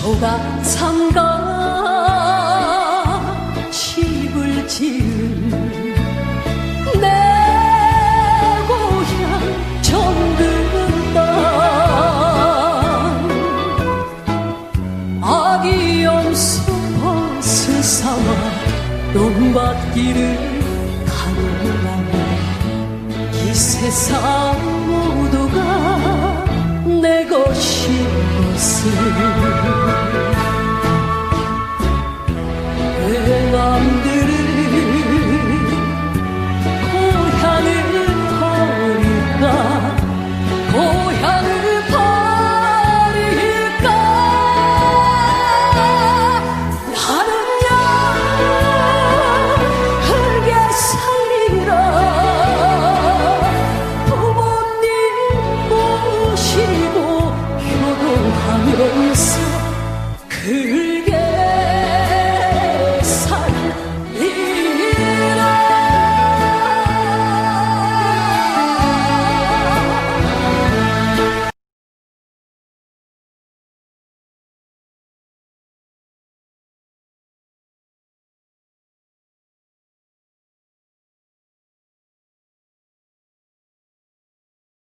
조각상가 집을 지은 내 고향 정든 땅 아기 염소 버스 삼아 똥밭길을 가는 이 세상 모두가 내 것인 것을